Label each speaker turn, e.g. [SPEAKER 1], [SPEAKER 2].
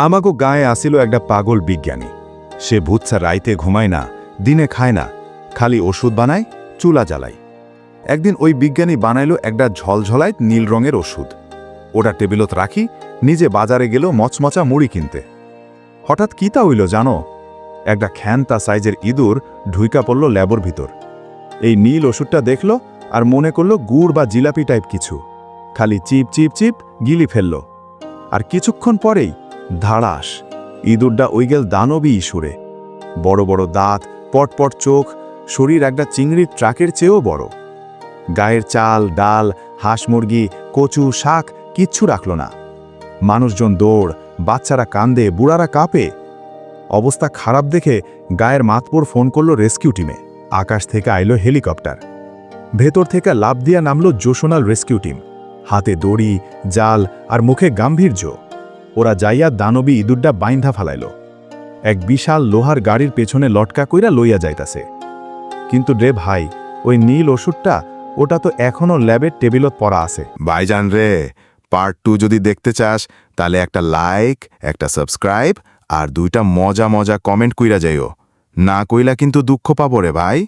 [SPEAKER 1] আমাগো গায়ে আসিল একটা পাগল বিজ্ঞানী। সে ভূতসা রাইতে ঘুমায় না, দিনে খায় না, খালি ওষুধ বানায়, চুলা জ্বালায়। একদিন ওই বিজ্ঞানী বানাইল একটা ঝলঝলায় নীল রঙের ওষুধ। ওটা টেবিলত রাখি, নিজে বাজারে গেল মচমচা মুড়ি কিনতে। হঠাৎ কী কিতা হইল জানো? একটা খ্যানতা সাইজের ইঁদুর ঢুইকা পড়ল ল্যাবর ভিতর। এই নীল ওষুধটা দেখল আর মনে করল গুড় বা জিলাপি টাইপ কিছু। খালি চিপ চিপ চিপ গিলি ফেলল। আর কিছুক্ষণ পরেই ধাড়াস ইঁদুরটা ওই গেল দানবী সুরে বড় বড় দাঁত, পটপট চোখ, শরীর একটা চিংড়ির ট্রাকের চেয়েও বড়। গায়ের চাল, ডাল, হাঁস মুরগি, কচু, শাক কিচ্ছু রাখল না। মানুষজন দৌড়, বাচ্চারা কান্দে, বুড়ারা কাঁপে। অবস্থা খারাপ দেখে গায়ের মাতপুর ফোন করল রেস্কিউ টিমে। আকাশ থেকে আইলো হেলিকপ্টার। ভেতর থেকে লাভ দিয়া নামল জোশনাল রেস্কিউ টিম। হাতে দড়ি, জাল আর মুখে গাম্ভীর্য। ওরা যাইয়া দানবী ইঁদুরটা বাইন্ধা ফালাইল। এক বিশাল লোহার গাড়ির পেছনে লটকা কইরা লইয়া যাইতাছে। কিন্তু রে ভাই, ওই নীল ওষুধটা, ওটা তো এখনও ল্যাবের টেবিলত পড়া আছে।
[SPEAKER 2] ভাইজান রে পার্ট টু যদি দেখতে চাস, তাহলে একটা লাইক একটা সাবস্ক্রাইব আর দুইটা মজা মজা কমেন্ট কইরা যাইও। না কইলা কিন্তু দুঃখ পাবো রে ভাই।